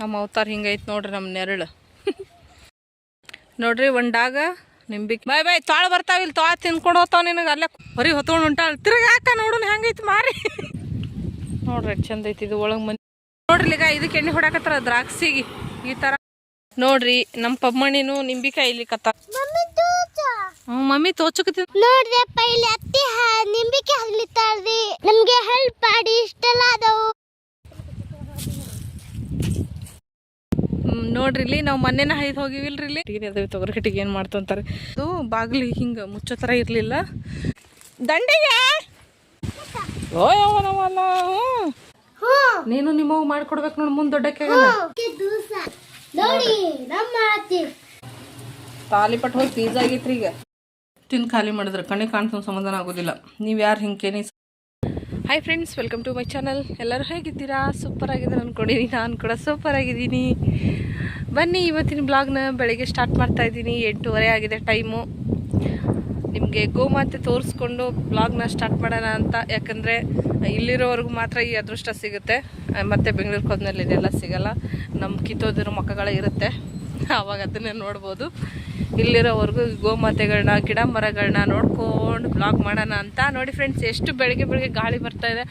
ನಮ್ಮ ಅವತಾರ ಹಿಂಗೈತೆ ನೋಡ್ರಿ ನಮ್ಮ ನೆರಳು. ನೋಡ್ರಿ ಒಂಡಾಗ ನಿಂಬಿಕ್. ಬಾಯ್ ಬಾಯ್ ತಾಳ ಬರ್ತಾವ ಇಲ್ಲಿ ತಾಳ ತಿನ್ಕೊಂಡು ಹೋಗ್ತಾವ ನಿನಗೆ ಅಲ್ಲೇ. ಬರೀ ಹೊತ್ಕೊಂಡು ಉಂಟಾಳ. ತಿರ್ಗಾಕ ನೋಡೋಣ ಹೆಂಗೈತಿ ಮಾರಿ. ನೋಡ್ರಿ ಚಂದ ಐತಿ ಇದು ಒಳಗೆ ಮನೆ ನೋಡ್ರಿ ಈಗ ಇದಕ್ಕೆ ಎಣ್ಣೆ ಹೊಡಕತ್ತಾರ ದ್ರಾಕ್ಷಿಗೆ. ಈ ಥರ ನೋಡ್ರಿ ನಮ್ಮ ಪಮ್ಮಣ್ಣಿನು ನಿಂಬಿಕಾಯಿ ಇಲ್ಲಿ ಕತ್ತ ಹ್ಞೂ ಮಮ್ಮಿ ತೋಚಕತ್ತಿ ನೋಡ್ರಿ ಇಲ್ಲಿ ಅತ್ತಿ ನಿಂಬಿಕಾಯಿ ನಿಂಬಿಕೆ ಹಲ್ಲಿತ್ತಾರ್ರಿ ನಮ್ಗೆ ಹೆಲ್ಪ್ ಮಾಡಿ ಇಷ್ಟೆಲ್ಲ ಅದಾವು ಹ್ಮ್, ನೋಡ್ರಿ ಇಲ್ಲಿ ನಾವು ಮೊನ್ನೆನ ಹೈದು ಹೋಗಿವಿಲ್ರಿ ಇಲ್ಲಿ. ಅದಾವೆ ತೊಗರಿ ಕಟ್ಟಿಗೆ ಏನು ಮಾಡ್ತಂತಾರೆ. ಅದು ಬಾಗಿಲು ಹಿಂಗೆ ಮುಚ್ಚೋ ಥರ ಇರಲಿಲ್ಲ. ದಂಡಿಗೆ! ಓಯವನವಲ್ಲ ನೀನು ನಿಮ್ಮವು ಮಾಡ್ಕೊಡ್ಬೇಕು ನೋಡಿ ಮುಂದೆ ದೊಡ್ಡಕ್ಕೆ ನೋಡಿ ನಮ್ಮ ಅತ್ತಿ ತಾಲಿಪಟ್ಟು ಹೋಗಿ ಪೀಸ್ ಆಗೈತ್ರಿ ಈಗ. ತಿಂದು ಖಾಲಿ ಮಾಡಿದ್ರೆ ಕಣ್ಣಿಗೆ ಕಾಣ್ಸೋ ಸಮಾಧಾನ ಆಗೋದಿಲ್ಲ. ನೀವು ಯಾರು ಹಿಂಗೇನಿ hi friends welcome to my channel ಎಲ್ಲರೂ ಹೇಗಿದ್ದೀರಾ? ಸೂಪರ್ ಆಗಿದ್ದಾರೆ ಅಂದ್ಕೊಂಡಿನಿ ನಾನು ಕೂಡ ಸೂಪರ್ ಆಗಿದ್ದೀನಿ. ಬನ್ನಿ, ಇವತ್ತಿನ ಬ್ಲಾಗ್ನ ಬೆಳಗ್ಗೆ ಸ್ಟಾರ್ಟ್ ಮಾಡ್ತಾ ಇದ್ದೀನಿ. ಎಂಟೂವರೆ ಆಗಿದೆ ಟೈಮು ನಿಮಗೆ ಗೋಮಾತೆ ತೋರಿಸ್ಕೊಂಡು ಬ್ಲಾಗ್ನ ಸ್ಟಾರ್ಟ್ ಮಾಡೋಣ ಅಂತ. ಯಾಕಂದರೆ ಇಲ್ಲಿರೋವರೆಗೂ ಮಾತ್ರ ಈ ಅದೃಷ್ಟ ಸಿಗುತ್ತೆ. ಮತ್ತು ಬೆಂಗಳೂರಿಗೆ ಹೋದ್ಮೇಲೆ ಇದೆಲ್ಲ ಸಿಗಲ್ಲ. ನಮ್ಮ ಕಿತ್ತೋದಿರೋ ಮಕ್ಕಗಳೇ ಇರುತ್ತೆ. ಆವಾಗ ಅದನ್ನೇ ನೋಡ್ಬೋದು. ಇಲ್ಲಿರೋವರೆಗೂ ಗೋಮಾತೆಗಳನ್ನ ಗಿಡ ಮರಗಳನ್ನ ನೋಡ್ಕೊಂಡು ಬ್ಲಾಗ್ ಮಾಡೋಣ ಅಂತ. ನೋಡಿ ಫ್ರೆಂಡ್ಸ್ ಎಷ್ಟು ಬೆಳಗ್ಗೆ ಬೆಳಗ್ಗೆ ಗಾಳಿ ಬರ್ತಾ ಇದೆ.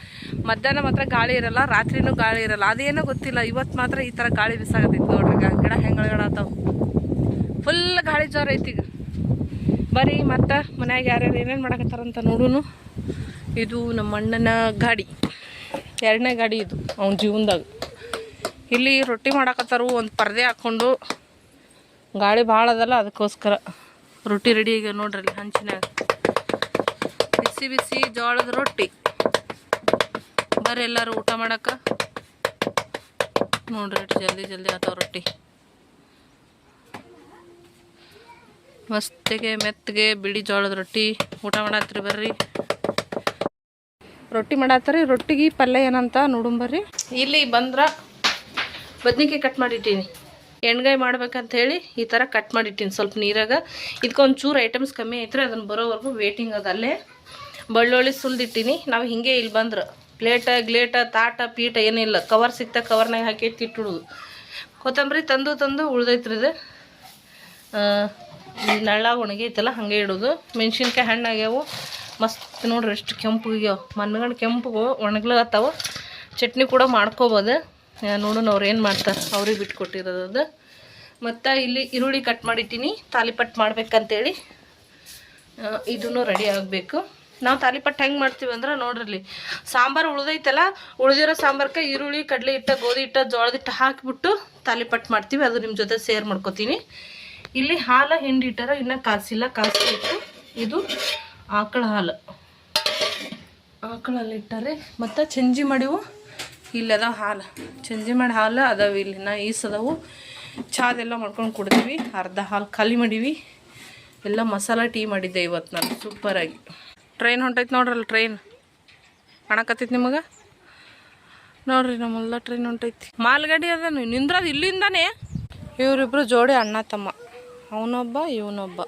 ಮಧ್ಯಾಹ್ನ ಮಾತ್ರ ಗಾಳಿ ಇರಲ್ಲ, ರಾತ್ರಿನೂ ಗಾಳಿ ಇರಲ್ಲ. ಅದೇನೋ ಗೊತ್ತಿಲ್ಲ, ಇವತ್ತು ಮಾತ್ರ ಈ ಥರ ಗಾಳಿ ಬಿಸಾಕತ್ತೈತಿ ನೋಡ್ರಿ. ಗಿಡ ಹೆಂಗಳಾತಾವ ಫುಲ್ ಗಾಳಿ ಜೋರ ಐತಿ ಈಗ. ಬರೀ ಮತ್ತೆ ಮನ್ಯಾಗ ಯಾರ್ಯಾರು ಏನೇನು ಮಾಡಕತ್ತಾರಂತ ನೋಡೂನು. ಇದು ನಮ್ಮ ಅಣ್ಣನ ಗಾಡಿ. ಎರಡನೇ ಗಾಡಿ ಇದು, ಅವನ ಜೀವನದಾಗ. ಇಲ್ಲಿ ರೊಟ್ಟಿ ಮಾಡಕತ್ತಾರು, ಒಂದು ಪರದೆ ಹಾಕ್ಕೊಂಡು ಗಾಳಿ ಭಾಳ ಅದಲ್ಲ, ಅದಕ್ಕೋಸ್ಕರ. ರೊಟ್ಟಿ ರೆಡಿ ಈಗ ನೋಡ್ರಿ ಹಂಚಿನಾಗ ಬಿಸಿ ಬಿಸಿ ಜೋಳದ ರೊಟ್ಟಿ. ಬರ್ರಿ ಎಲ್ಲರೂ ಊಟ ಮಾಡಕ್ಕ ನೋಡ್ರಿ ಜಲ್ದಿ ಜಲ್ದಿ ಆತಾವ ರೊಟ್ಟಿ. ಮಸ್ತಿಗೆ ಮೆತ್ತಗೆ ಬಿಳಿ ಜೋಳದ ರೊಟ್ಟಿ. ಊಟ ಮಾಡತ್ರಿ ಬರ್ರಿ. ರೊಟ್ಟಿ ಮಾಡತ್ತರಿ ರೊಟ್ಟಿಗೆ ಪಲ್ಯ ಏನಂತ ನೋಡುಂಬರ್ರಿ ಇಲ್ಲಿ ಬಂದ್ರ ಬದ್ನಿಕಾಯಿ ಕಟ್ ಮಾಡಿಟ್ಟೀನಿ. ಎಣ್ಗಾಯಿ ಮಾಡ್ಬೇಕಂತ ಹೇಳಿ ಈ ಥರ ಕಟ್ ಮಾಡಿಟ್ಟೀನಿ. ಸ್ವಲ್ಪ ನೀರಾಗ. ಇದಕ್ಕೊಂದು ಚೂರು ಐಟಮ್ಸ್ ಕಮ್ಮಿ ಐತ್ರಿ ಅದನ್ನು ಬರೋವರೆಗೂ ವೇಟಿಂಗ್ ಅದ ಅಲ್ಲೇ. ಬೆಳ್ಳುಳ್ಳಿ ಸುಲ್ದಿಟ್ಟಿನಿ. ನಾವು ಹಿಂಗೆ ಇಲ್ಲಿ ಬಂದ್ರೆ. ಪ್ಲೇಟ ಗ್ಲೇಟ ತಾಟ, ಪೀಟ ಏನಿಲ್ಲ. ಕವರ್ ಸಿಕ್ತ ಕವರ್ನಾಗ ಹಾಕಿ ಇಟ್ಟಿಡುದು. ಕೊತ್ತಂಬರಿ ತಂದು ತಂದು ಉಳ್ದೈತ್ರಿ ಇದು. ನಳ್ಳ ಒಣಗೈತಲ್ಲ ಹಾಗೆ ಇಡೋದು. ಮೆಣಸಿನ್ಕಾಯಿ ಹಣ್ಣಾಗ್ಯಾವು ಮಸ್ತ್ ನೋಡ್ರಿ ಎಷ್ಟು ಕೆಂಪು ಮನ್ಗಂಡು ಕೆಂಪು ಒಣಗ್ಲಾಗತ್ತಾವ ಚಟ್ನಿ ಕೂಡ ಮಾಡ್ಕೋಬೋದು. ನೋಡೋಣ ಅವ್ರು ಏನು ಮಾಡ್ತಾರೆ. ಅವ್ರಿಗೆ ಬಿಟ್ಕೊಟ್ಟಿರೋದು ಮತ್ತು ಇಲ್ಲಿ ಈರುಳ್ಳಿ ಕಟ್ ಮಾಡಿಟ್ಟಿನಿ. ತಾಲಿಪಟ್ಟು ಮಾಡ್ಬೇಕಂತೇಳಿ. ಇದೂ ರೆಡಿ ಆಗಬೇಕು. ನಾವು ತಾಲಿಪಟ್ಟು ಹೆಂಗೆ ಮಾಡ್ತೀವಿ ಅಂದ್ರೆ ನೋಡ್ರಿ ಸಾಂಬಾರು ಉಳಿದೈತಲ್ಲ, ಉಳಿದಿರೋ ಸಾಂಬಾರ್ಗೆ ಈರುಳ್ಳಿ, ಕಡಲೆ ಹಿಟ್ಟ, ಗೋಧಿ ಇಟ್ಟ ಜೋಳದ ಹಿಟ್ಟ ಹಾಕಿಬಿಟ್ಟು ತಾಲಿಪಟ್ಟು ಮಾಡ್ತೀವಿ. ಅದು ನಿಮ್ಮ ಜೊತೆ ಸೇರ್ ಮಾಡ್ಕೊತೀನಿ. ಇಲ್ಲಿ ಹಾಲು ಹಿಂಡಿಟ್ಟಾರ ಇನ್ನೂ ಕಾಸಿಲ್ಲ. ಕಾಸಿಟ್ಟು ಇದು ಆಕಳ ಹಾಲು. ಆಕಳಲ್ಲಿ ಇಟ್ಟಾರೆ ಮತ್ತು ಚಂಜಿ ಮಾಡಿವು. ಇಲ್ಲಿ ಅದಾವ ಹಾಲು. ಚಂಜಿ ಮಾಡಿ ಹಾಲು ಅದಾವೆ ಇಲ್ಲಿ. ನಾ ಈಸದವು ಚಾದೆಲ್ಲ ಮಾಡ್ಕೊಂಡು ಕೊಡ್ತೀವಿ ಅರ್ಧ ಹಾಲು ಖಾಲಿ ಮಾಡೀವಿ. ಎಲ್ಲ ಮಸಾಲ ಟೀ ಮಾಡಿದ್ದೆ ಇವತ್ತು ನಾನು. ಸೂಪರಾಗಿ ಟ್ರೈನ್ ಹೊಂಟೈತೆ ನೋಡ್ರಲ್ಲ ಟ್ರೈನ್ ಕಾಣಕತ್ತೈತಿ ನಿಮಗೆ? ನೋಡ್ರಿ ನಮ್ಮೆಲ್ಲ ಟ್ರೈನ್ ಹೊಂಟೈತಿ. ಮಾಲ್ಗಡಿ ಅದ ನಿಂದ್ರದು ಇಲ್ಲಿಂದಾನೆ. ಇವರಿಬ್ರು ಜೋಡಿ ಅಣ್ಣ ತಮ್ಮ. ಅವನೊಬ್ಬ, ಇವನೊಬ್ಬ.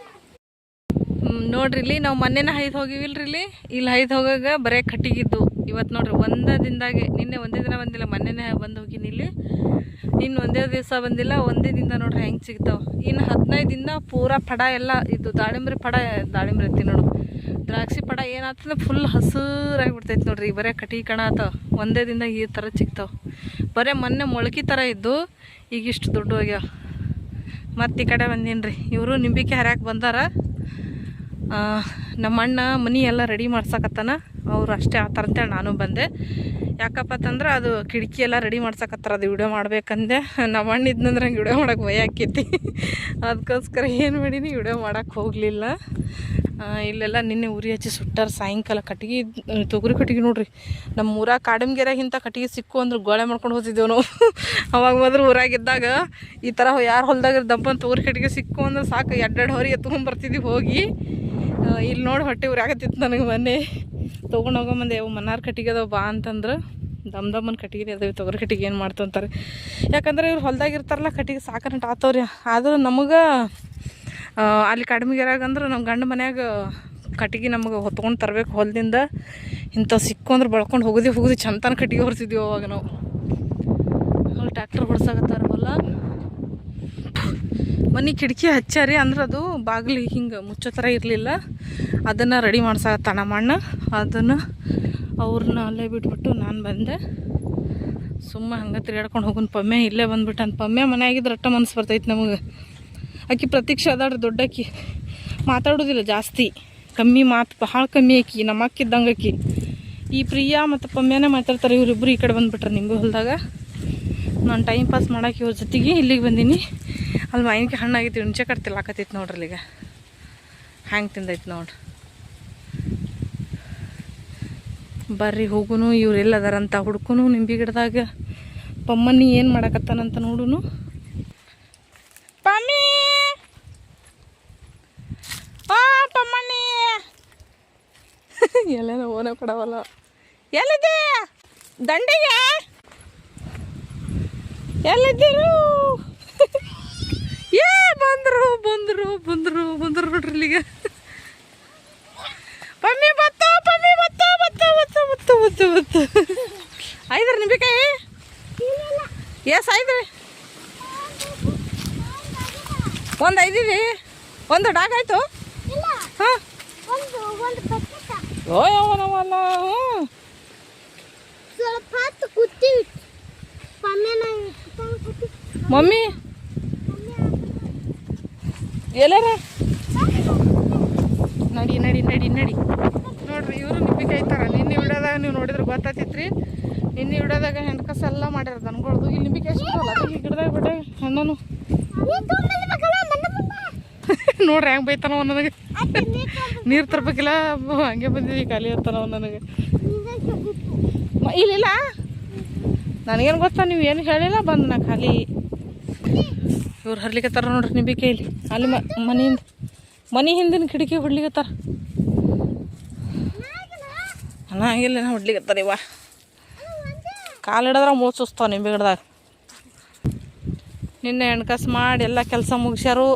ನೋಡ್ರಿ ಇಲ್ಲಿ ನಾವು ಮೊನ್ನೆನ ಹೈದು ಹೋಗಿವಿಲ್ರಿ ಇಲ್ಲಿ? ಇಲ್ಲಿ ಹೈದು ಹೋಗಾಗ ಬರೇ ಕಟ್ಟಿಗಿದ್ದು. ಇವತ್ತು ನೋಡ್ರಿ, ಒಂದೇ ದಿನದಾಗೆ, ನಿನ್ನೆ ಒಂದೇ ದಿನ ಬಂದಿಲ್ಲ, ಮೊನ್ನೆನೇ ಬಂದು ಹೋಗಿನಿ ಇಲ್ಲಿ ಇನ್ನು ಒಂದೇ ದಿವಸ ಬಂದಿಲ್ಲ ಒಂದೇ ದಿನ ನೋಡ್ರಿ ಹೆಂಗೆ ಸಿಗ್ತಾವ. ಇನ್ನು ಹದಿನೈದು ದಿನ ಪೂರಾ ಪಡ ಎಲ್ಲ, ಇದು ದಾಳಿಂಬ್ರಿ ಪಡ, ದಾಳಿಂಬ್ರಿ ಐತಿ ನೋಡು. ದ್ರಾಕ್ಷಿ ಪಡ ಏನಾಗ್ತದೆ ಫುಲ್ ಹಸಿರಾಗಿ ಬಿಡ್ತೈತಿ ನೋಡ್ರಿ, ಬರೇ ಕಟಿ ಕಣ ಆತಾವ ಒಂದೇ ದಿನ ಈ ಥರ ಸಿಗ್ತಾವೆ. ಬರೇ ಮೊನ್ನೆ ಮೊಳಕೆ ಥರ ಇದ್ದು, ಈಗ ಇಷ್ಟು ದುಡ್ಡು ಹೋಗ್ಯಾವ. ಮತ್ತು ಈ ಕಡೆ ಬಂದೀನಿ ರೀ ಇವರು ನಿಂಬಿಕೆ ಹರ್ಯಾಕೆ ಬಂದಾರ. ನಮ್ಮ ಅಣ್ಣ ಮನಿ ಎಲ್ಲ ರೆಡಿ ಮಾಡ್ಸಕತ್ತಾನ. ಅವ್ರು ಅಷ್ಟೇ ಆತರ ಅಂತೇಳಿ ನಾನು ಬಂದೆ. ಯಾಕಪ್ಪ ಅಂತಂದ್ರೆ ಅದು ಕಿಟಕಿ ಎಲ್ಲ ರೆಡಿ ಮಾಡ್ಸಕತ್ತಾರ, ಅದು ವಿಡಿಯೋ ಮಾಡ್ಬೇಕಂದೆ. ನಮ್ಮ ಅಣ್ಣ ಇದ್ನಂದ್ರೆ ಹಂಗೆ ವಿಡಿಯೋ ಮಾಡೋಕೆ ಭಯ ಆಕೈತಿ. ಅದಕ್ಕೋಸ್ಕರ ಏನು ಮಾಡೀನಿ ವಿಡಿಯೋ ಮಾಡೋಕೆ ಹೋಗಲಿಲ್ಲ. ಇಲ್ಲೆಲ್ಲ ನಿನ್ನೆ ಉರಿ ಹಚ್ಚಿ ಸುಟ್ಟಾರ ಸಾಯಂಕಾಲ ಕಟ್ಟಿಗೆ. ತೊಗರಿ ಕಟ್ಟಿಗೆ ನೋಡ್ರಿ ನಮ್ಮ ಊರಾಗ ಇಂಥ ಕಟ್ಟಿಗೆ ಸಿಕ್ಕು ಅಂದ್ರೆ ಗೋಳೆ ಮಾಡ್ಕೊಂಡು ಹೋಗ್ತಿದ್ದೇವೆ ನಾವು. ಅವಾಗ ಮೊದಲು ಊರಾಗಿದ್ದಾಗ ಈ ಥರ ಯಾರು ಹೊಲ್ದಾಗ ದಬ್ಬನ್ ತೊಗರಿ ಕಟ್ಟಿಗೆ ಸಿಕ್ಕು ಅಂದ್ರೆ ಸಾಕು ಎರಡೆರಡು ಹೊರಿ ಎತ್ಕೊಂಡ್ ಬರ್ತಿದ್ವಿ ಹೋಗಿ. ಇಲ್ಲಿ ನೋಡಿ ಹೊಟ್ಟೆ ಉರಾಗತ್ತಿತ್ತು ನನಗೆ ಮೊನ್ನೆ. ತೊಗೊಂಡು ಹೋಗೊಂಬಂದೆ ಅವು ಮನಾರ್ ಕಟ್ಟಿಗೆ ಅದಾವ ಬಾ ಅಂತಂದ್ರೆ. ದಮ್ ದಮ್ಮನ ಕಟ್ಟಿಗೆ ಅದಾವೆ ತೊಗರಿ ಕಟ್ಟಿಗೆ ಏನು ಮಾಡ್ತಂತಾರೆ ಯಾಕಂದ್ರೆ ಇವ್ರು ಹೊಲ್ದಾಗ ಇರ್ತಾರಲ್ಲ, ಕಟ್ಟಿಗೆ ಸಾಕನಟ್ ಆತವ್ರಿ ಆದ್ರೆ ನಮಗೆ ಅಲ್ಲಿ ಕಡಿಮೆಗಿರಾಗ ಇರಾಗಂದ್ರೆ ನಮ್ಮ ಗಂಡ ಮನ್ಯಾಗ ಕಟ್ಟಿಗೆ ನಮಗೆ ಹೊತ್ಕೊಂಡು ತರಬೇಕು ಹೊಲದಿಂದ. ಇಂಥ ಸಿಕ್ಕು ಅಂದ್ರೆ ಬಳ್ಕೊಂಡು ಹೋಗೋದಿ, ಹೋಗೋದು ಚಂತನ ಕಟ್ಟಿಗೆ ಹೊರಿಸಿದ್ವಿ ಅವಾಗ ನಾವು. ಟ್ಯಾಕ್ಟರ್ ಹೊಡ್ಸಾಕತ್ತಾರ ಹೊಲ ಮನೆ ಕಿಟಕಿ ಹಚ್ಚಾರಿ ಅಂದ್ರೆ ಅದು ಬಾಗಿಲು ಹಿಂಗೆ ಮುಚ್ಚೋ ಥರ ಇರಲಿಲ್ಲ. ಅದನ್ನು ರೆಡಿ ಮಾಡ್ಸಾಕತ್ತ ನಮ್ಮ ಅಣ್ಣ ಅದನ್ನು ಅವ್ರನ್ನ ಅಲ್ಲೇ ಬಿಟ್ಬಿಟ್ಟು ನಾನು ಬಂದೆ. ಸುಮ್ಮನೆ ಹಂಗೆ ತಿರ್ಗಾಡ್ಕೊಂಡು ಹೋಗೋನ್ ಪಮ್ಮೆ ಇಲ್ಲೇ ಬಂದ್ಬಿಟ್ಟನ್ ಮನೆ ಮನೆಯಾಗಿದ್ರೆ ಅಟ್ಟ ಮನಸ್ಸು ಬರ್ತೈತೆ ನಮಗೆ. ಆಕಿ ಪ್ರತೀಕ್ಷೆ ಅದಾಡ್ರಿ ದೊಡ್ಡಕ್ಕಿ. ಮಾತಾಡೋದಿಲ್ಲ ಜಾಸ್ತಿ. ಕಮ್ಮಿ ಮಾತು ಬಹಳ ಕಮ್ಮಿ ಆಕಿ ನಮ್ಮ ಅಕ್ಕಿದ್ದಂಗೆ ಆಕಿ ಈ ಪ್ರಿಯಾ ಮತ್ತು ಪಮ್ಮೆನೇ ಮಾತಾಡ್ತಾರೆ. ಇವರಿಬ್ಬರು ಈ ಕಡೆ ಬಂದುಬಿಟ್ರೆ ನಿಂಬು ಹೊಲದಾಗ. ನಾನು ಟೈಮ್ ಪಾಸ್ ಮಾಡೋಕೆ ಇವ್ರ ಜೊತೆಗೆ ಇಲ್ಲಿಗೆ ಬಂದೀನಿ. ಅಲ್ಲಿ ಮಾವಿನಕಾಯಿ ಹಣ್ಣಾಗೈತಿ ಹುಣ್ಚೆ ಕಟ್ತಿಲ್ಲ ತಿಲ್ಲಾಕತ್ತೈತಿ ನೋಡ್ರಿ ಈಗ. ಹ್ಯಾಂಗೆ ತಿಂದೈತೆ ನೋಡ್ರಿ ಬರ್ರಿ ಹೋಗುನು, ಇವ್ರು ಎಲ್ಲದಾರಂತ ಹುಡ್ಕುನು ನಿಂಬಿ ಗಿಡದಾಗ. ಪಮ್ಮನಿ ಏನು ಮಾಡಕತ್ತಾನಂತ ನೋಡುನು. ಪಮ್ಮಿ! ಪಮ್ಮನಿ ಎಲ್ಲೇನೋ ಓನ ಕೊಡವಲ್ಲ. ಎಲ್ಲಿದೆ ದಂಡಿಗೆ? ಎಲ್ಲಿದ್ದೀರು? ಏ, ಬಂದ್ರು ಬಂದ್ರು ಬಂದ್ರು ಬಂದ್ರು ನೋಡ್ರಿ ಇಲ್ಲಿಗೆ. ಪಮ್ಮಿ, ಬತ್ತ ಪಮ್ಮಿ, ಬತ್ತ ಬತ್ತ ಬತ್ತ ಬತ್ತ ಬತ್ತ ಬತ್ತ. ಐದ್ರಿ ನಿಂಬಿಕಾಯಿ? ಎಸ್, ಐದ್ರಿ. ಒಂದು ಐದಿರಿ? ಒಂದು ಡಾಗ್ ಆಯ್ತು? ಹಾಂ. ಓ ಹ್ಞೂ ಸ್ವಲ್ಪ ಹೊತ್ತು ಕೂತೀವಿ. ಪಮ್ಮೆನ ಮಮ್ಮಿ? ಎಲ್ಲಾರ? ನಡಿ ನಡಿ ನಡಿ ನಡಿ. ನೋಡ್ರಿ, ಇವರು ನಿಂಬಿಕಾಯಿ ತರ ನಿನ್ನೆ ಇಡೋದಾಗ ನೀವು ನೋಡಿದ್ರೆ ಗೊತ್ತಾತಿತ್ರಿ ನಿನ್ನೆ ಇಡೋದಾಗ ಹೆಣ್ಕಸ ಎಲ್ಲ ಮಾಡ್ಯಾರ ದನಗಳ್ದು. ಇಲ್ಲಿ ನಿಂಬಿಕಾಯಿ ಗಿಡದಾಗ ಬಿಟ್ಟ ಹಣ್ಣನು. ನೋಡ್ರಿ, ಹೆಂಗೆ ಬೈತಾನವ ನನಗೆ ನೀರು ತರ್ಬೇಕಿಲ್ಲ. ಹಂಗೆ ಬಂದಿದ್ದೀವಿ ಖಾಲಿ ಇರ್ತಾನವ ನನಗೆ ಇಲ್ಲಿಲ್ಲ? ನನಗೇನು ಗೊತ್ತಾ, ನೀವು ಏನು ಹೇಳಿಲ್ಲ? ಬಂದ ನಾ ಖಾಲಿ. ಇವ್ರು ಹರ್ಲಿಕತ್ತಾರ ನೋಡ್ರಿ ನಿಂಬಿಕಾಯಲ್ಲಿ ಅಲ್ಲಿ ಮ ಮನೆಯಿಂದ ಮನೆ ಹಿಂದಿನ ಕಿಟಕಿ ಹೊಡ್ಲಿಕತ್ತಾರ. ಹಂಗಿಲ್ಲ ಹೊಡ್ಲಿಕತ್ತಾರ ಇವ. ಕಾಲು ಹಿಡಿದ್ರೆ ಮೂಳು ಸುಸ್ತಾವ ನಿಂಬೆ ಗಿಡದಾಗ ನಿನ್ನೆ ಎಣ್ಕಾಸು ಮಾಡಿ ಎಲ್ಲ ಕೆಲಸ ಮುಗಿಸ್ಯಾರು.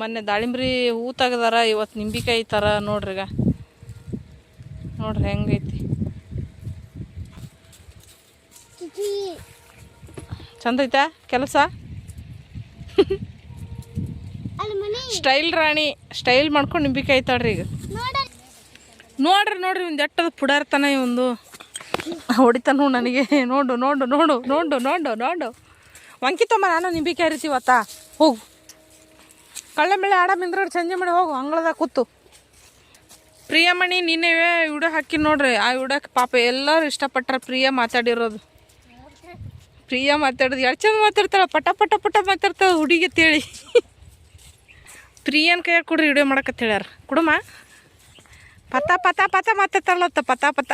ಮೊನ್ನೆ ದಾಳಿಂಬ್ರಿ ಹೂ ತೆಗ್ದಾರ, ಇವತ್ತು ನಿಂಬಿಕಾಯಿ ಥರ ನೋಡ್ರಿ ಈಗ. ನೋಡ್ರಿ ಹೆಂಗೈತಿ. ಚಂದ ಕೆಲಸ? ಅಲ್ಲಿ ಸ್ಟೈಲ್ ರಾಣಿ ಸ್ಟೈಲ್ ಮಾಡ್ಕೊಂಡು ನಿಂಬಿಕೆ ಆಯ್ತಾಳ್ರಿ ಈಗ. ನೋಡ ನೋಡ್ರಿ ನೋಡ್ರಿ ಒಂದು ಎಟ್ಟದ ಪುಡಾರ್ತಾನ ಒಂದು. ಹೊಡಿತಾನು ನನಗೆ. ನೋಡು ನೋಡು ನೋಡು ನೋಡು ನೋಡು ನೋಡು. ವಂಕಿತಮ್ಮ ನಾನು ನಿಂಬಿಕಾಯಿ ಹರಿತೀವತ್ತ ಹೋಗು. ಕಳ್ಳ ಮೇಲೆ ಆಡ ಮಿಂದ್ರ ಸಂಜೆ ಮಾಡಿ ಹೋಗು ಅಂಗಳದ ಕೂತು. ಪ್ರಿಯಮಣಿ ನಿನ್ನೆ ವಿಡಿಯೋ ಹಾಕಿ ನೋಡ್ರಿ. ಆ ವಿಡಿಯೋಕ್ಕೆ ಪಾಪ ಎಲ್ಲರೂ ಇಷ್ಟಪಟ್ಟರೆ ಪ್ರಿಯ ಮಾತಾಡಿರೋದು. ಪ್ರಿಯ ಮಾತಾಡೋದು ಎರಡು ಚಂದ ಮಾತಾಡ್ತಾಳೆ, ಪಟ ಪಟ ಪಟ ಮಾತಾಡ್ತಾಳೆ ಹುಡುಗಿ ತೇಳಿ ಪ್ರಿಯನ್ ಕೈಯಾಗ ಕೊಡ್ರಿ ವಿಡಿಯೋ ಮಾಡಕತ್ತ ಹೇಳ್ಯಾರ. ಕುಡುಮ? ಪತ ಪತ ಪತ ಮಾತಾಡ್ತಾಳತ್ತ ಪತ ಪತ.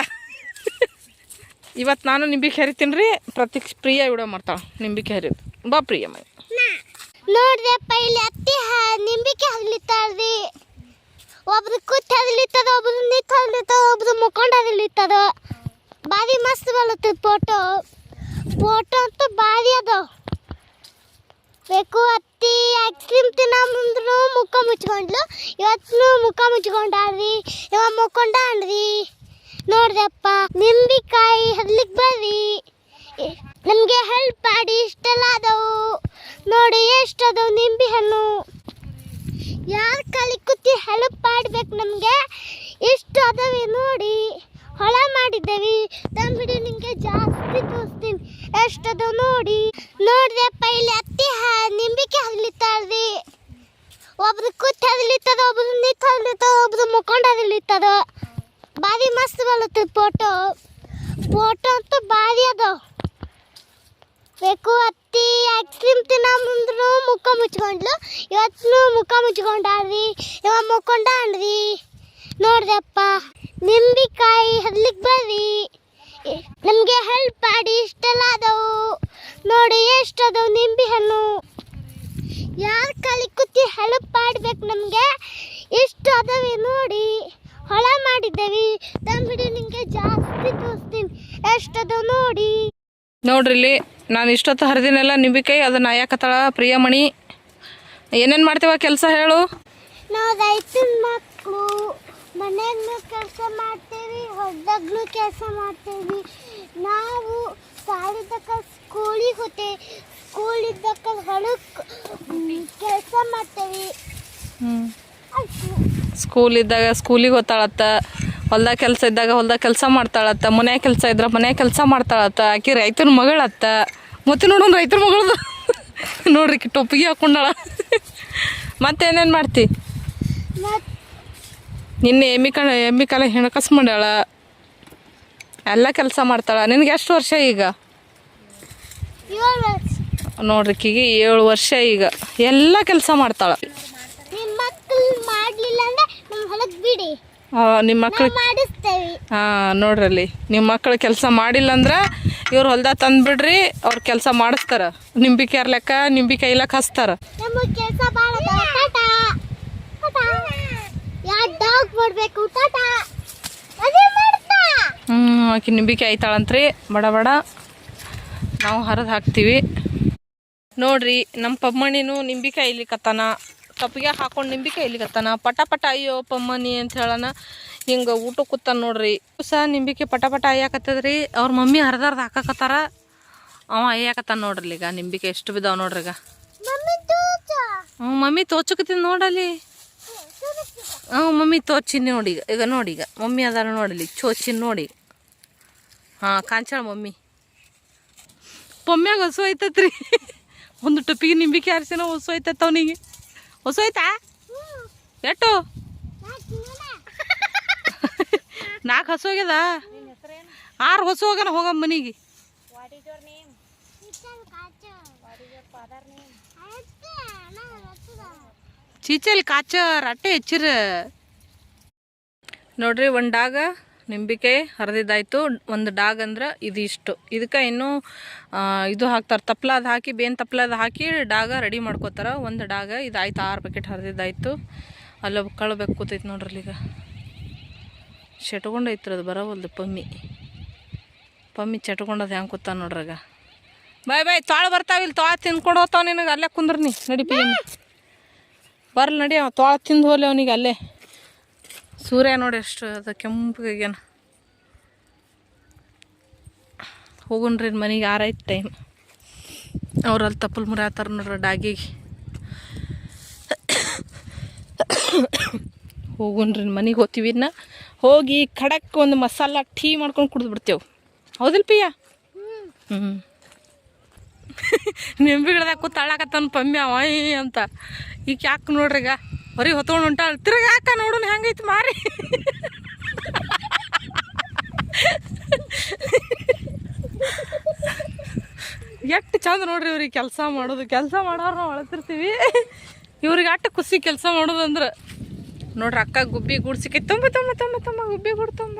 ಇವತ್ತು ನಾನು ನಿಂಬಿಕೆ ಹರಿತೀನಿ ರೀ ಪ್ರತೀಕ್ಷ ಪ್ರಿಯ ವಿಡಿಯೋ ಮಾಡ್ತಾಳ, ನಿಂಬಿಕೆ ಹರಿಯೋದು. ಬಾ ಪ್ರಿಯ ಮನೆ. ನೋಡ್ರಪ್ಪ ಇಲ್ಲಿ ಅತ್ತಿ ನಿಂಬಿಕೆ ಹದ್ಲಿತ್ತಾರ್ರಿ ಒಬ್ರು ಕೂತ್ ಹದ್ಲಿತ್ತದ ಒಬ್ರು ನಿಂತು ಹದ್ಲಿತ್ತದ ಒಬ್ರು ಮುಕ್ಕೊಂಡು ಹದ್ಲಿತ್ತದ ಬಾರಿ ಮಸ್ತ್ ಬರುತ್ತೆ ಫೋಟೋ ಫೋಟೋ ಅಂತೂ ಭಾರಿ ಅದಾವ ಬೇಕು, ಅತ್ತಿ ಐಸ್ ಕ್ರೀಮ್ ತಿನ್ನಂದ್ರು ಮುಖ ಮುಚ್ಕೊಂಡ್ಲು. ಇವತ್ತು ಮುಖ ಮುಚ್ಕೊಂಡಾಳ್ರಿ. ಇವ ಮುಕ್ಕೊಂಡಾನ್ರಿ ನೋಡ್ರಪ್ಪ ನಿಂಬಿಕಾಯಿ ಹದ್ಲಿಕ್ಕೆ ಬರ್ರಿ. ನಮಗೆ ಹೆಲ್ಪ್ ಮಾಡಿ ಇಷ್ಟೆಲ್ಲ ಅದಾವು ನೋಡಿ ಎಷ್ಟು ಅದಾವು ನಿಂಬೆ ಹಣ್ಣು. ಯಾರ ಕಾಲಿ ಕೂತಿ ಹೆಲ್ಪ್ ಮಾಡ್ಬೇಕು ನಮಗೆ? ಎಷ್ಟು ಅದಾವೆ ನೋಡಿ. ಹೊಳ ಮಾಡಿದ್ದೇವೆ. ತಂಬಿಡಿ ನಿಮಗೆ ಜಾಸ್ತಿ ತೋರಿಸ್ತೀನಿ ಎಷ್ಟು ಅದಾವ ನೋಡಿ ನೋಡ್ರಪ್ಪ ಇಲ್ಲಿ ಅತ್ತಿ ನಿಂಬಿಕೆ ಹರ್ಲಿತ್ತಾರ್ರಿ ಒಬ್ರು ಕೂತ್ ಹರ್ಲಿತ್ತದ ಒಬ್ರು ನಿಂತು ಹರ್ಲಿತ್ತದ ಒಬ್ರು ಮುಖಂಡ ಹರ್ಲಿತ್ತದ ಭಾರಿ ಮಸ್ತ್ ಬರುತ್ತೆ ಫೋಟೋ ಫೋಟೋ ಅಂತೂ ಭಾರಿ ಅದ. ಬೇಕು ಅತ್ತಿ ಐಸ್ ಕ್ರೀಮ್ ತಿನ್ನಂದ್ರು ಮುಖ ಮುಚ್ಕೊಂಡ್ಲು. ಇವತ್ತು ಮುಖ ಮುಚ್ಕೊಂಡ್ರಿ ಇವ ಮುಕ್ಕೊಂಡಾನ್ರಿ ನೋಡ್ರಪ್ಪ ನಿಂಬಿಕಾಯಿ ಹರ್ಲಿಕ್ ಬರ್ರಿ. ನಮಗೆ ಹೆಲ್ಪ್ ಮಾಡಿ ಇಷ್ಟೆಲ್ಲ ಅದಾವು ನೋಡಿ ಎಷ್ಟು ಅದಾವು ನಿಂಬೆ ಹಣ್ಣು ಯಾರ ಕಾಲಿ ಕೂತಿ ನಮಗೆ ಎಷ್ಟು ಅದಾವೆ ನೋಡಿ. ಹೊಳ ಮಾಡಿದ್ದೇವೆ. ತಂಬಿಡಿ ನಿಮಗೆ ಜಾಸ್ತಿ ತೋರಿಸ್ತೀನಿ. ಎಷ್ಟು ಅದಾವ ನೋಡಿ ನೋಡ್ರಿಲ್ಲಿ ನಾನು ಇಷ್ಟೊತ್ತು ಹರಿದಿನೆಲ್ಲ ನಿಂಬಿಕಾಯಿ ಅದನ್ನ ಆಯಾಕತ್ತಾಳ ಪ್ರಿಯಮಣಿ. ಏನೇನು ಮಾಡ್ತೀವ ಕೆಲಸ ಹೇಳು. ನಾವು ರೈತನ ಮಕ್ಕಳು ಮನೆಯಾಗೂ ಕೆಲಸ ಮಾಡ್ತೇವೆ ಹೊಲದಾಗ್ಲೂ ಕೆಲಸ ಮಾಡ್ತೇವೆ. ನಾವು ಸಾಲಿದ್ದಕ್ಕ ಸ್ಕೂಲಿಗೆ ಹೋಗ್ತೇವೆ ಸ್ಕೂಲಿದ್ದಕ್ಕ ಹೊಲಕ್ಕೆ ಕೆಲಸ ಮಾಡ್ತೇವೆ. ಸ್ಕೂಲ್ ಇದ್ದಾಗ ಸ್ಕೂಲಿಗೆ ಹೋಗ್ತಾಳತ್ತ ಹೊಲ್ದಾಗ ಕೆಲಸ ಇದ್ದಾಗ ಹೊಲ್ದಾಗ ಕೆಲಸ ಮಾಡ್ತಾಳತ್ತ ಮನ್ಯಾಗ ಕೆಲಸ ಇದ್ರೆ ಮನೆ ಕೆಲಸ ಮಾಡ್ತಾಳತ್ತ ಆಕಿ ರೈತನ ಮಗಳತ್ತ ಮತ್ತೆ ನೋಡೋಣ ರೈತರ ಮಗಳದು. ನೋಡ್ರಿ ಟೊಪ್ಪಿಗೆ ಹಾಕೊಂಡಾಳ. ಮತ್ತೇನೇನು ಮಾಡ್ತಿ? ನಿನ್ನೆ ಎಮ್ಮಿ ಕಣ ಎಮ್ಮಿ ಕಾಲ ಹೆಣಕಸ್ ಮಾಡ್ಯಾಳ. ಎಲ್ಲ ಕೆಲಸ ಮಾಡ್ತಾಳ. ನಿನಗೆ ಎಷ್ಟು ವರ್ಷ ಈಗ? ಏಳು ವರ್ಷ. ನೋಡ್ರಿ ಈಕಿಗೆ ಏಳು ವರ್ಷ ಈಗ. ಎಲ್ಲ ಕೆಲಸ ಮಾಡ್ತಾಳ. ಮಾಡಲಿಲ್ಲ ಅಂದ್ರೆ ನಮ್ಮ ಹೊಲಕ್ಕೆ ಬಿಡಿ. ನಿಮ್ಮ ಮಕ್ಳು ಮಾಡಿಸ್ತೇವೆ. ಹಾಂ ನೋಡ್ರಲ್ಲಿ. ನಿಮ್ಮ ಮಕ್ಕಳು ಕೆಲಸ ಮಾಡಿಲ್ಲ ಅಂದ್ರೆ ಇವ್ರು ಹೊಲ್ದಾಗ ತಂದ್ಬಿಡ್ರಿ ಅವ್ರ ಕೆಲಸ ಮಾಡಿಸ್ತಾರ. ನಿಂಬಿ ಲೆಕ್ಕ ನಿಂಬಿ ಕೈಲಕ್ಕ ಹಚ್ತಾರ. ನಮಗೆ ಕೆಲಸ ಭಾಳ ಟಾಟಾ. ಟಾಟಾ. ಯಾರು ಡಾಗ್ ಮಾಡಬೇಕು ಟಾಟಾ. ಅದೇ ಮಾಡ್ತಾ. ಹ್ಞೂ ಆಕಿ ನಿಂಬಿಕೆ ಆಯ್ತಾಳಂತ್ರಿ. ಬಡ ಬಡ. ನಾವು ಹರಿದು ಹಾಕ್ತೀವಿ. ನೋಡ್ರಿ ನಮ್ಮ ಪಮ್ಮಣಿನೂ ನಿಂಬಿಕಾಯಿ ಇಲ್ಲಿಕತ್ತಾನ ತಪ್ಪಿಗೆ ಹಾಕೊಂಡು ನಿಂಬಿಕೆ ಇಲ್ಲಿಗತ್ತಾನ ಪಟ ಪಟ ಅಯ್ಯೋ ಪಮ್ಮನಿ ಅಂತ ಹೇಳನ. ಹಿಂಗೆ ಊಟ ಕೂತಾನ ನೋಡ್ರಿ. ಸಹ ನಿಂಬಿಕೆ ಪಟ ಪಟ ಅಯ್ಯಾಕತ್ತದ್ರಿ. ಅವ್ರ ಮಮ್ಮಿ ಹರಿದಾರ್ದು ಹಾಕಾಕತ್ತಾರ. ಅವ ಅಯ್ಯಾಕತ್ತಾನ ನೋಡ್ರಿ ಈಗ. ನಿಂಬಿಕೆ ಎಷ್ಟು ಬಿದ್ದಾವ ನೋಡ್ರಿ ಈಗ. ಹ್ಞೂ ಮಮ್ಮಿ ತೋಚಕತ್ತೀನಿ ನೋಡಲಿ ಹ್ಞೂ ಮಮ್ಮಿ ತೋಚಿನ ನೋಡಿ ಈಗ. ಈಗ ನೋಡಿ ಈಗ. ಮಮ್ಮಿ ಅದಾರ ನೋಡಲಿ ಚೋಚಿನ ನೋಡಿ. ಹಾಂ ಕಾಂಚಾಳ ಮಮ್ಮಿ. ಪೊಮ್ಮ್ಯಾಗ ಹಸು ಐತತ್ರಿ ಒಂದು ಟೊಪ್ಪಿಗೆ ನಿಂಬಿಕೆ ಆರಿಸಿನ ಹಸು ಐತತ್ ಅವನಿಗೆ. ಹೊಸು ಎಟ್ಟು? ಎಷ್ಟು ನಾಲ್ಕು ಹಸು ಹೋಗ್ಯದ ಆರು ಹೊಸ ಹೋಗ್ಯಾನ ಹೋಗಮ್ಮ ಮನೆಗೆ. ಚೀಚಲ್ ಕಾಚರ್ ರಟ್ಟೆ ಹೆಚ್ಚಿರ. ನೋಡ್ರಿ ಒಂದು ನಿಂಬಿಕೆ ಹರಿದಿದ್ದಾಯ್ತು. ಒಂದು ಡಾಗ್ ಅಂದ್ರೆ ಇದು ಇಷ್ಟು ಇದಕ್ಕೆ ಇನ್ನೂ ಇದು ಹಾಕ್ತಾರೆ. ತಪ್ಲಾದ ಹಾಕಿ, ಬೇನ್ ಅದು ಹಾಕಿ ಡಾಗ ರೆಡಿ ಮಾಡ್ಕೋತಾರೆ. ಒಂದು ಡಾಗ ಇದು ಆಯ್ತು ಆರು ಪ್ಯಾಕೆಟ್ ಹರಿದಿದ್ದಾಯ್ತು. ಅಲ್ಲೊಬ್ಬ ಕಳ್ಬೇಕು ಕೂತೈತೆ ನೋಡ್ರಿ ಈಗ. ಚಟ್ಕೊಂಡೈತ್ರಿ ಅದು, ಬರೋವಲ್ದು ಪಮ್ಮಿ. ಪಮ್ಮಿ ಚಟ್ಕೊಂಡದು ಹೆಂಗೆ ಕೂತ ನೋಡ್ರಾಗ ಬಾಯ್ ಬಾಯ್, ತಾಳು ಬರ್ತಾವ ಇಲ್ಲಿ ತಾಳು ತಿನ್ಕೊಂಡು ಹೋಗ್ತಾವ ನಿನಗೆ. ಅಲ್ಲೇ ಕುಂದ್ರಿ ನಡಿ ಪಿ ಬರ್ಲಿ ನಡಿ ಅವ, ತೋಳ ತಿಂದು ಹೋಗ್ಲಿ ಅವನಿಗೆ ಅಲ್ಲೇ. ಸೂರ್ಯ ನೋಡಿ ಎಷ್ಟು ಅದು ಕೆಂಪಗಾಗ್ಯಾನ ಹೋಗುಣ್ರಿ ಮನೆಗೆ ಆರೈತೆ ಟೈಮ್ ಅವ್ರು ಅಲ್ಲಿ ತಪ್ಪಲ್ ಮುರಿ ಆತಾರ ನೋಡ್ರಿ ಡಾಗಿಗೆ. ಹೋಗುಣ್ರಿ ಮನೆಗೆ ಹೋಗ್ತೀವಿ ಇನ್ನ. ಹೋಗಿ ಖಡಕ್ ಒಂದು ಮಸಾಲ ಟೀ ಮಾಡ್ಕೊಂಡು ಕುಡ್ದು ಬಿಡ್ತೇವೆ. ಹೌದಿಲ್ಲ ಪಿಯ ಹ್ಞೂ ನಿಂಬೆ ಗಿಡದಾಗ ಕೂತ್ ಪಮ್ಮಿ ಅಂತ. ಈಗ ಯಾಕೆ ನೋಡ್ರಿ ಈಗ ಹೊರಗೆ ಹೊತ್ಕೊಂಡು ಹೊಂಟಾಳ ತಿರ್ಗ ಯಾಕ ನೋಡೋಣ ಹೆಂಗೈತಿ ಮಾರಿ? ಎಷ್ಟು ಚಂದ ನೋಡ್ರಿ ಇವ್ರಿಗೆ ಕೆಲಸ ಮಾಡೋದು. ಕೆಲಸ ಮಾಡೋರು ನಾವು ಅಳತಿರ್ತೀವಿ ಇವ್ರಿಗೆ ಅಟ್ಟು ಖುಷಿ ಕೆಲಸ ಮಾಡೋದು ಅಂದ್ರೆ. ನೋಡ್ರಿ ಅಕ್ಕ ಗುಬ್ಬಿ ಗುಡ್ಸಿಕೆ ತುಂಬ ತುಂಬ ತುಂಬ ತುಂಬ ಗುಬ್ಬಿ ಗುಡ್ ತುಂಬ.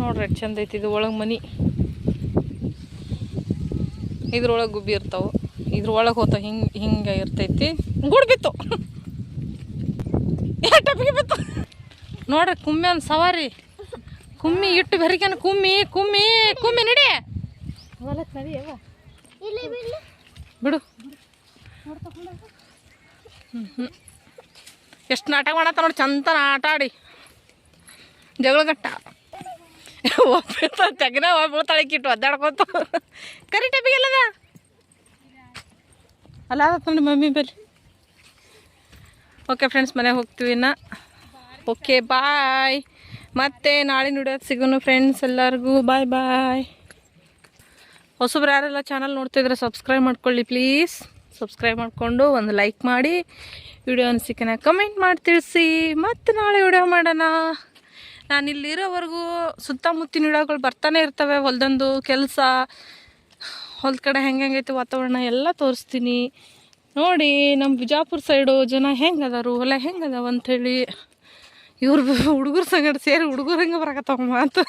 ನೋಡ್ರಿ ಎಷ್ಟು ಚಂದ ಐತಿ, ಇದು ಒಳಗೆ ಮನಿ. ಇದ್ರೊಳಗೆ ಗುಬ್ಬಿ ಇರ್ತಾವೆ. ಇದ್ರೊಳಗೆ ಹೋತ ಹಿಂಗೆ ಹಿಂಗೆ ಇರ್ತೈತಿ. ಗುಡ್ ಬಿತ್ತು ಏ, ಟಪಿಗೆ ಬಿತ್ತು. ನೋಡ್ರಿ ಕುಮ್ಮಿ ಒಂದು ಸವಾರಿ. ಕುಮ್ಮಿ ಇಟ್ಟು ಬೆರಿಕೆನ ಕುಮ್ಮಿ ಕುಮ್ಮಿ ಕುಮ್ಮಿ ನಡಿ. ಬಿಡು. ಎಷ್ಟು ನಾಟಕ ಮಾಡತ್ತ ನೋಡಿ ಚಂತನ ಆಟ ಆಡಿ. ಜಗಳಗಟ್ಟ ಒಬ್ಬ ತೆಗನ ಒಬ್ಬ ಕಿಟ್ಟು ಒದ್ದಾಡ್ಕೊತ. ಕರಿ ಟಪಿಗೆಲ್ಲದ ಅಲ್ಲ ಆದತ್ ನೋಡಿ ಮಮ್ಮಿ ಬಲ್ಲಿ ಓಕೆ ಫ್ರೆಂಡ್ಸ್ ಮನೆಗೆ ಹೋಗ್ತೀವಿ ಇನ್ನ. ಓಕೆ ಬಾಯ್ ಮತ್ತೆ ನಾಳೆ ನುಡಿಯೋದು ಸಿಗೋನು ಫ್ರೆಂಡ್ಸ್ ಎಲ್ಲರಿಗೂ. ಬಾಯ್ ಬಾಯ್ ಹೊಸಬ್ರು ಯಾರೆಲ್ಲ ಚಾನಲ್ ನೋಡ್ತಿದ್ರೆ ಸಬ್ಸ್ಕ್ರೈಬ್ ಮಾಡ್ಕೊಳ್ಳಿ ಪ್ಲೀಸ್ ಸಬ್ಸ್ಕ್ರೈಬ್ ಮಾಡಿಕೊಂಡು ಒಂದು ಲೈಕ್ ಮಾಡಿ. ವಿಡಿಯೋ ಅನಿಸಿಕೆನ ಕಮೆಂಟ್ ಮಾಡಿ ತಿಳಿಸಿ. ಮತ್ತೆ ನಾಳೆ ವಿಡಿಯೋ ಮಾಡೋಣ. ನಾನು ಇಲ್ಲಿರೋವರೆಗೂ ಸುತ್ತಮುತ್ತಿನ ವಿಡಿಯೋಗಳು ಬರ್ತಾನೆ ಇರ್ತವೆ. ಹೊಲ್ದಂದು ಕೆಲಸ ಹೊಲ್ದ ಕಡೆ ಹೆಂಗೆ ಹೆಂಗೈತೆ ವಾತಾವರಣ ಎಲ್ಲ ತೋರಿಸ್ತೀನಿ. ನೋಡಿ ನಮ್ಮ ಬಿಜಾಪುರ ಸೈಡು ಜನ ಹೆಂಗೆ ಅದಾರು, ಹೊಲ ಹೆಂಗೆ ಅದಾವ ಅಂಥೇಳಿ ಇವ್ರು ಹುಡುಗರ ಸಂಗಡ ಸೇರಿ ಹುಡುಗರು ಹೆಂಗೆ ಬರಕತ್ತಾವ ಮಾತು.